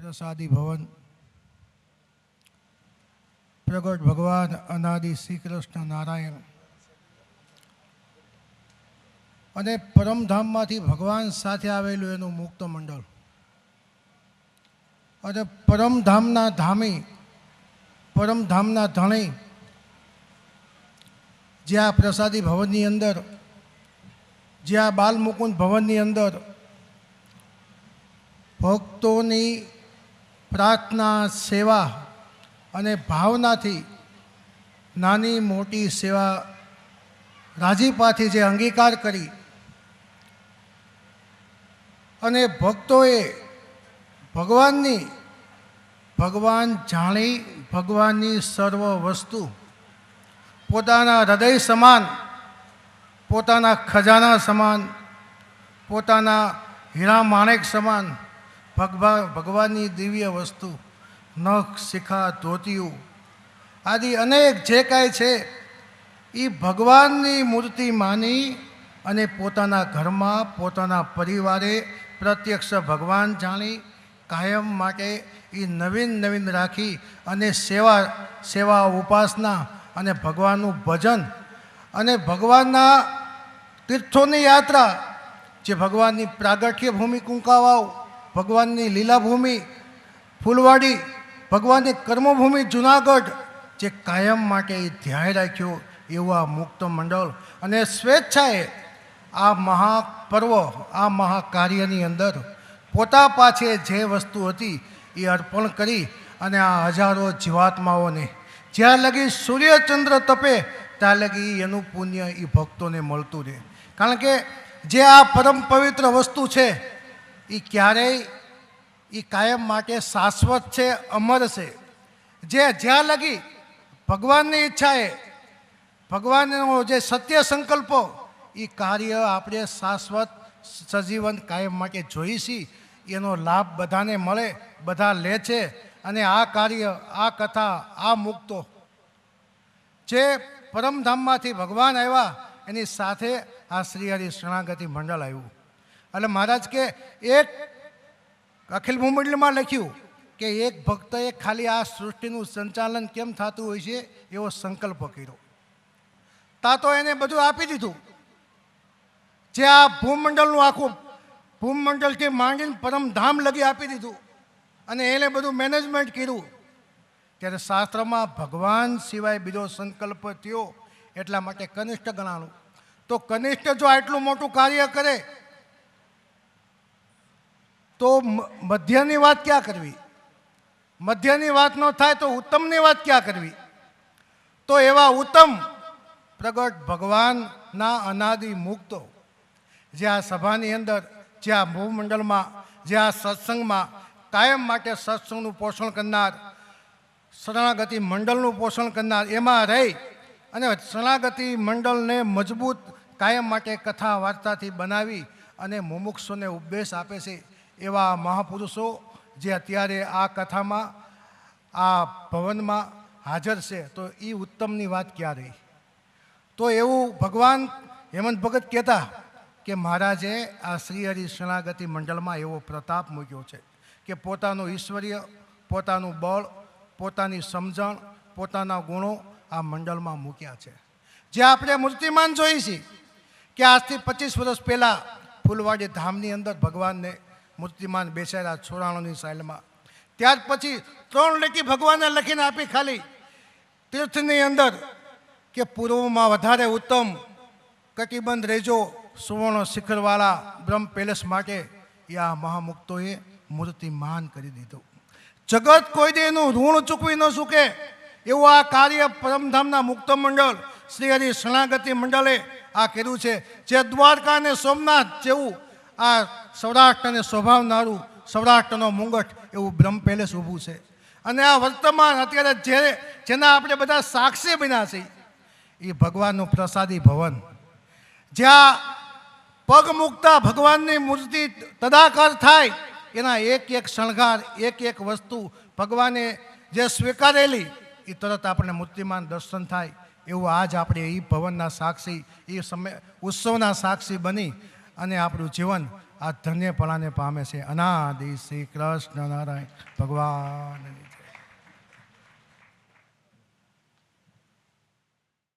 પ્રસાદી ભવન. પ્રગટ ભગવાન અનાદિ શ્રી કૃષ્ણ નારાયણ. અને પરમધામમાંથી ભગવાન સાથે આવેલું એનું મુક્ત મંડળ. અને પરમધામના ધામી, પરમધામના ધણી, જે આ પ્રસાદી ભવનની અંદર, જે આ બાલમુકુંદ ભવનની અંદર ભક્તોની પ્રાર્થના, સેવા અને ભાવનાથી નાની મોટી સેવા રાજીપાથી જે અંગીકાર કરી અને ભક્તોએ ભગવાનની, ભગવાન જાણી, ભગવાનની સર્વ વસ્તુ, પોતાના હૃદય સમાન, પોતાના ખજાના સમાન, પોતાના હીરા માણેક સમાન ભગવા, ભગવાનની દિવ્ય વસ્તુ, નખ, શિખા, ધોતિયું, આદિ અનેક જે કાંઈ છે એ ભગવાનની મૂર્તિ માની અને પોતાના ઘરમાં, પોતાના પરિવારે પ્રત્યક્ષ ભગવાન જાણી, કાયમ માટે એ નવીન નવીન રાખી અને સેવા સેવા ઉપાસના અને ભગવાનનું ભજન અને ભગવાનના તીર્થોની યાત્રા, જે ભગવાનની પ્રાગટ્ય ભૂમિ કુંકાવાવ ભગવાનની લીલાભૂમિ, ફૂલવાડી, ભગવાનની કર્મભૂમિ જુનાગઢ, જે કાયમ માટે એ ધ્યાન રાખ્યો એવું આ મુક્ત મંડળ. અને સ્વેચ્છાએ આ મહાપર્વ, આ મહાકાર્યની અંદર પોતા પાછે જે વસ્તુ હતી એ અર્પણ કરી અને આ હજારો જીવાત્માઓને જ્યાં લગી સૂર્યચંદ્ર તપે, ત્યાં લગી એનું પુણ્ય એ ભક્તોને મળતું રહે. કારણ કે જે આ પરમ પવિત્ર વસ્તુ છે એ ક્યારેય એ કાયમ માટે શાશ્વત છે, અમર છે. જે જ્યાં લગી ભગવાનની ઈચ્છાએ, ભગવાનનો જે સત્ય સંકલ્પો એ કાર્ય આપણે શાશ્વત સજીવન કાયમ માટે જોઈશી. એનો લાભ બધાને મળે, બધા લે છે અને આ કાર્ય, આ કથા, આ મુક્તો. જે પરમધામમાંથી ભગવાન આવ્યા, એની સાથે આ શ્રી હરિ શરણાગતિ મંડળ આવ્યું. એટલે મહારાજ કે એક અખિલ મંડળમાં લખ્યું કે એક ભક્તએ ખાલી આ સૃષ્ટિનું સંચાલન કેમ થતું હોય છે એવો સંકલ્પ કર્યો. તા તો એને બધું આપી દીધું. જે આ ભૂમંડળનું આખું ભૂમંડળથી માંડીને પરમધામ લગી આપી દીધું અને એને બધું મેનેજમેન્ટ કર્યું. ત્યારે શાસ્ત્રમાં ભગવાન સિવાય બીજો સંકલ્પ થયો એટલા માટે કનિષ્ઠ ગણાણું. તો કનિષ્ઠ જો આટલું મોટું કાર્ય કરે તો મધ્યની વાત ક્યાં કરવી? મધ્યની વાત ન થાય તો ઉત્તમની વાત ક્યાં કરવી? તો એવા ઉત્તમ પ્રગટ ભગવાનના અનાદિ મુક્તો જે આ સભાની અંદર, જે આ ભૂમંડળમાં, જે આ સત્સંગમાં કાયમ માટે સત્સંગનું પોષણ કરનાર, શરણાગતિ મંડળનું પોષણ કરનાર એમાં રહી અને શરણાગતિ મંડળને મજબૂત કાયમ માટે કથા વાર્તાથી બનાવી અને મુમુક્ષોને ઉપદેશ આપે છે એવા મહાપુરુષો જે અત્યારે આ કથામાં, આ ભવનમાં હાજર છે, તો એ ઉત્તમની વાત ક્યાં રહી તો એવું ભગવાન હેમંત ભગત કહેતા કે મહારાજે આ શ્રી હરિ શરણાગતિ મંડળમાં એવો પ્રતાપ મૂક્યો છે કે પોતાનું ઈશ્વર્ય, પોતાનું બળ, પોતાની સમજણ, પોતાના ગુણો આ મંડળમાં મૂક્યા છે. જે આપણે મૂર્તિમાન જોઈ છીએ કે આજથી પચીસ વર્ષ પહેલાં ફૂલવાડી ધામની અંદર ભગવાનને મૂર્તિમાન બેસેલા છોરાણોની સાઇલમાં ત્યાર પછી ત્રણ લેખી ભગવાને લખીને આપી ખાલી. તીર્થની અંદર કે પૂર્વમાં વધારે ઉત્તમ કટિબંધ રહેજો, સુવર્ણ શિખરવાળા બ્રહ્મ પેલેસ માટે એ આ મહામુક્તોએ મૂર્તિમાન કરી દીધું. જગત કોઈ દે એનું ઋણ ચૂકવી ન ચૂકે એવું આ કાર્ય પરમધામના મુક્ત મંડળ શ્રી હરિ શરણાગતિ મંડળે આ કર્યું છે. જે દ્વારકા અને સોમનાથ જેવું આ સૌરાષ્ટ્રને શોભાવનારું સૌરાષ્ટ્રનો મુંગટ એવું બ્રહ્મ પેલેસ ઊભું છે. અને આ વર્તમાન અત્યારે જે જેના આપણે બધા સાક્ષી બન્યા છીએ, એ ભગવાનનું પ્રસાદી ભવન. જ્યાં પગ મૂકતા ભગવાનની મૂર્તિ તદાકાર થાય, એના એક એક શણગાર, એક એક વસ્તુ ભગવાને જે સ્વીકારેલી, એ તરત આપણે મૂર્તિમાન દર્શન થાય. એવું આજ આપણે એ ભવનના સાક્ષી એ સમય, ઉત્સવના સાક્ષી બની. અને આપણું જીવન આ ધન્યપણાને પામે છે. અનાદિ શ્રી કૃષ્ણ નારાયણ ભગવાનની